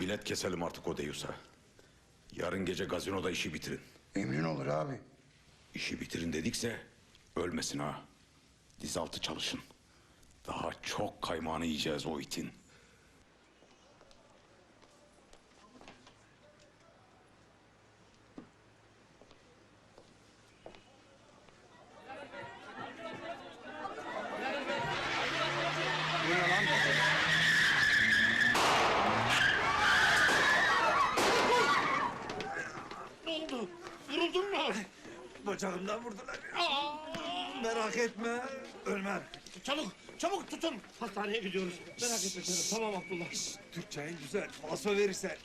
Bilet keselim artık o Deyus'a. Yarın gece gazinoda işi bitirin. Emrin olur abi. İşi bitirin dedikse ölmesin ha. Dizaltı çalışın. Daha çok kaymağını yiyeceğiz o itin. Ne oldu? Vuruldun mu? Bacağımdan vurdular. Merak etme, ölmem. Çabuk, çabuk tutun. Hastaneye gidiyoruz. Merak etme canım. Tamam Abdullah. Türkçeyin güzel, falso verirsen.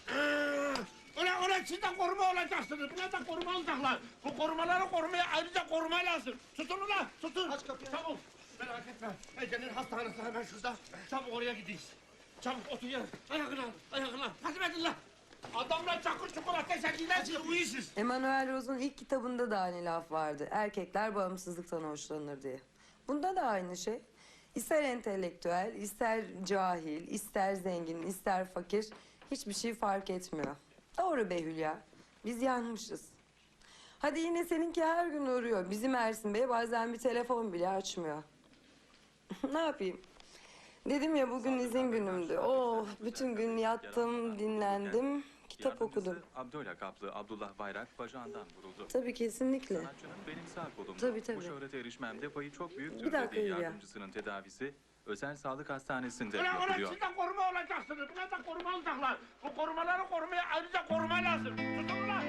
Ulan ulan siz de koruma olacaksınız. Buna da koruma alacaklar. Bu korumaları korumaya ayrıca koruma lazım. Tutun ulan, tutun. Aç kapıyı. Çabuk. Merak etme. Ece'nin hastanesi hemen şurada. Çabuk oraya gideyiz. Çabuk otur yere. Ayakını al, ayakını al. Hadi edin lan. Adamlar çakır çukur ateş ettiler siz uyuyorsunuz. Emanuel Rose'un ilk kitabında da aynı laf vardı. Erkekler bağımsızlıktan hoşlanır diye. Bunda da aynı şey. İster entelektüel, ister cahil, ister zengin, ister fakir hiçbir şey fark etmiyor. Doğru be Hülya. Biz yanmışız. Hadi yine seninki her gün uğruyor. Bizim Ersin Bey bazen bir telefon bile açmıyor. ne yapayım? Dedim ya bugün izin günümdü. Oh bütün gün yattım, dinlendim, kitap okudum. Abdül lakaplı Abdullah Bayrak bacağından vuruldu. Tabii kesinlikle. Sanatçının benim sağ kolumda. Tabii, tabii. Bu şöhrete erişmemde payı çok büyüktür Bir dakika dediği Hülya. yardımcısının tedavisi özel sağlık hastanesinde Ulan ulan yapılıyor. siz de koruma olacaksınız. Buna da koruma alacaklar. Bu korumaları korumaya ayrıca koruma lazım. Tutun ulan,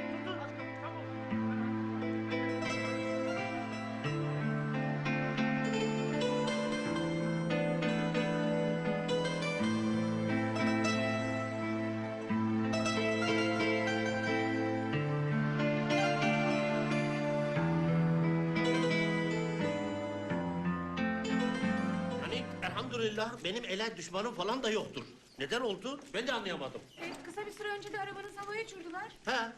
elhamdülillah benim ele düşmanım falan da yoktur. Neden oldu? Ben de anlayamadım. Evet, kısa bir süre önce de arabanız havaya uçurdular. He,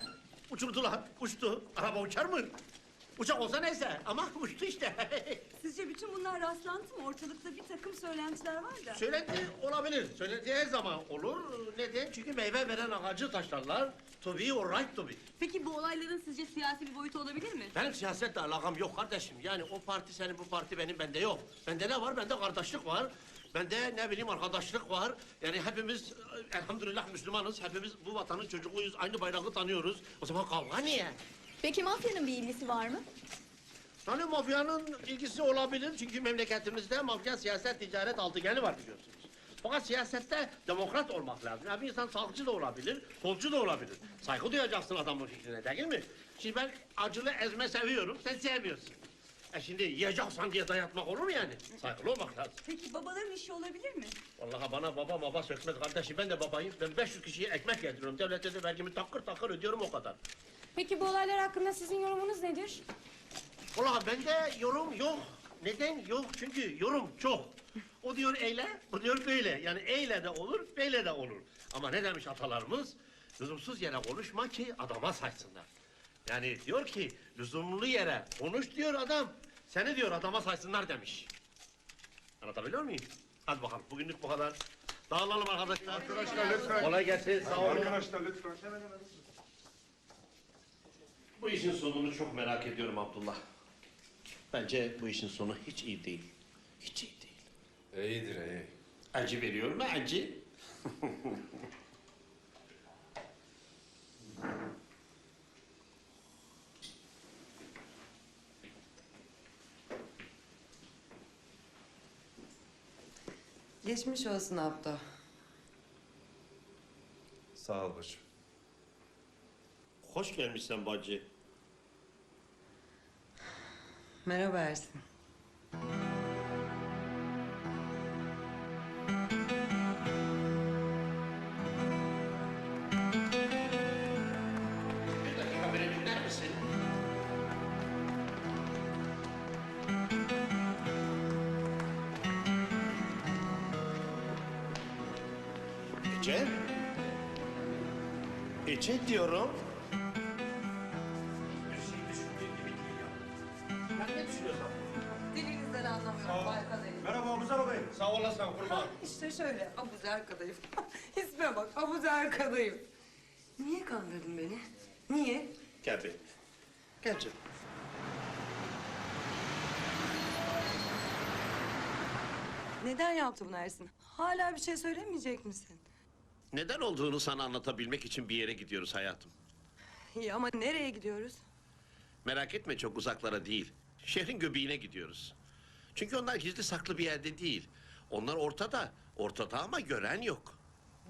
uçurdular, uçtu. Araba uçar mı? Uçak olsa neyse ama uçtu işte. Sizce bütün bunlar rastlantı mı? Ortalıkta bir takım söylentiler var da. Söylenti olabilir. Söylenti her zaman olur. Neden? Çünkü meyve veren ağacı taşlarlar. To be or right to be. Peki bu olayların sizce siyasi bir boyutu olabilir mi? Benim siyasetle alakam yok kardeşim. Yani o parti senin, bu parti benim, bende yok. Bende ne var? Bende kardeşlik var. Bende ne bileyim arkadaşlık var. Yani hepimiz elhamdülillah Müslümanız. Hepimiz bu vatanın çocuğuyuz. Aynı bayrağı tanıyoruz. O zaman kavga niye? Peki mafyanın bir ilgisi var mı? Yani mafyanın ilgisi olabilir. Çünkü memleketimizde mafya siyaset ticaret altıgeni var biliyorsunuz. Fakat siyasette demokrat olmak lazım. Yani bir insan sağlıkçı da olabilir, solcu da olabilir. Saygı duyacaksın adamın fikrine değil mi? Şimdi ben acılı ezme seviyorum, sen sevmiyorsun. E şimdi yiyeceksen diye dayatmak olur mu yani? Saygılı olmak lazım. Peki babaların işi olabilir mi? Vallahi bana baba baba sökmez kardeşim. Ben de babayım. Ben 500 kişiye ekmek yediriyorum. Devlete de vergimi takır takır ödüyorum o kadar. Peki bu olaylar hakkında sizin yorumunuz nedir? Ulan bende yorum yok. Neden yok? Çünkü yorum çok. O diyor eyle, bu diyor böyle. Yani eyle de olur, böyle de olur. Ama ne demiş atalarımız? Lüzumsuz yere konuşma ki adama saysınlar. Yani diyor ki lüzumlu yere konuş diyor adam. Seni diyor adama saysınlar demiş. Anlatabiliyor muyum? Hadi bakalım bugünlük bu kadar. Dağılalım arkadaşlar. Arkadaşlar lütfen. Kolay gelsin. Sağ olun. Arkadaşlar lütfen. Bu işin sonunu çok merak ediyorum Abdullah. Bence bu işin sonu hiç iyi değil. Hiç iyi değil. İyidir iyi. Acı veriyor mu acı? Geçmiş olsun Abdo. Sağ ol bacım. Hoş gelmişsin bacı. Merhaba Ersin. Ece? Ece diyorum. Şey düşündüğün gibi değil ya. Ya ne düşünüyorsun? Dilinizden anlamıyorum Merhaba Abuzer Bey. Sağ olasın kurban. İşte şöyle Abuzer kadayıf. İsme bak Abuzer kadayıf. Niye kandırdın beni? Niye? Gel be. Gel canım. Neden yaptın bunu Ersin? Hala bir şey söylemeyecek misin? Neden olduğunu sana anlatabilmek için bir yere gidiyoruz hayatım. İyi ama nereye gidiyoruz? Merak etme çok uzaklara değil. Şehrin göbeğine gidiyoruz. Çünkü onlar gizli saklı bir yerde değil. Onlar ortada. Ortada ama gören yok.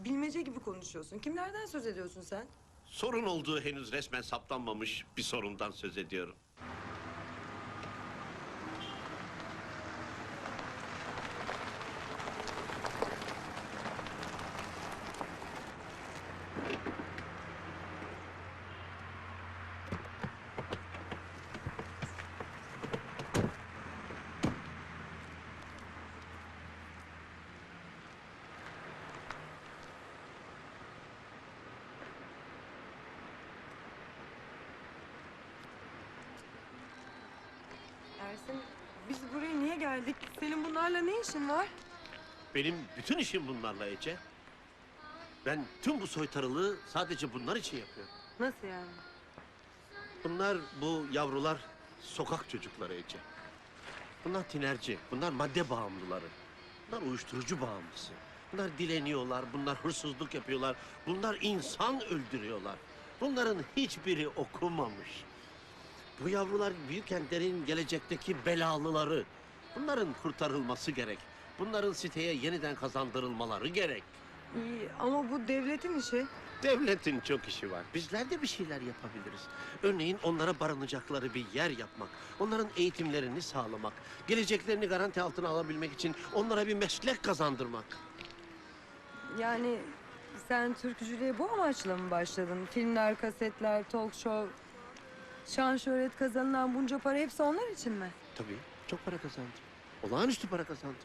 Bilmece gibi konuşuyorsun. Kimlerden söz ediyorsun sen? Sorun olduğu henüz resmen saptanmamış bir sorundan söz ediyorum. Ersin biz buraya niye geldik? Senin bunlarla ne işin var? Benim bütün işim bunlarla Ece. Ben tüm bu soytarılığı sadece bunlar için yapıyorum. Nasıl yani? Bunlar bu yavrular sokak çocukları Ece. Bunlar tinerci, bunlar madde bağımlıları. Bunlar uyuşturucu bağımlısı. Bunlar dileniyorlar, bunlar hırsızlık yapıyorlar. Bunlar insan öldürüyorlar. Bunların hiçbiri okumamış. Bu yavrular büyük kentlerin gelecekteki belalıları. Bunların kurtarılması gerek. Bunların siteye yeniden kazandırılmaları gerek. İyi ama bu devletin işi. Devletin çok işi var. Bizler de bir şeyler yapabiliriz. Örneğin onlara barınacakları bir yer yapmak, onların eğitimlerini sağlamak, geleceklerini garanti altına alabilmek için onlara bir meslek kazandırmak. Yani sen türkücülüğe bu amaçla mı başladın? Filmler, kasetler, talk show, şan şöhret kazanılan bunca para hepsi onlar için mi? Tabii çok para kazandım. Olağanüstü para kazandım.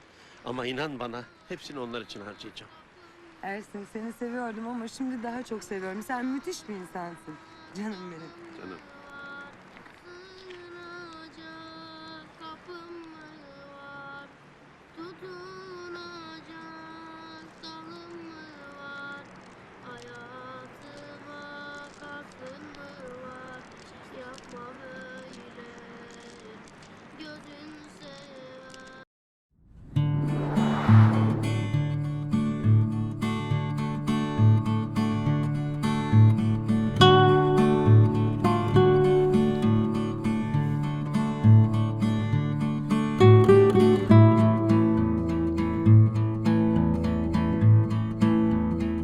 Ama inan bana hepsini onlar için harcayacağım. Ersin seni seviyordum ama şimdi daha çok seviyorum. Sen müthiş bir insansın. Canım benim. Canım.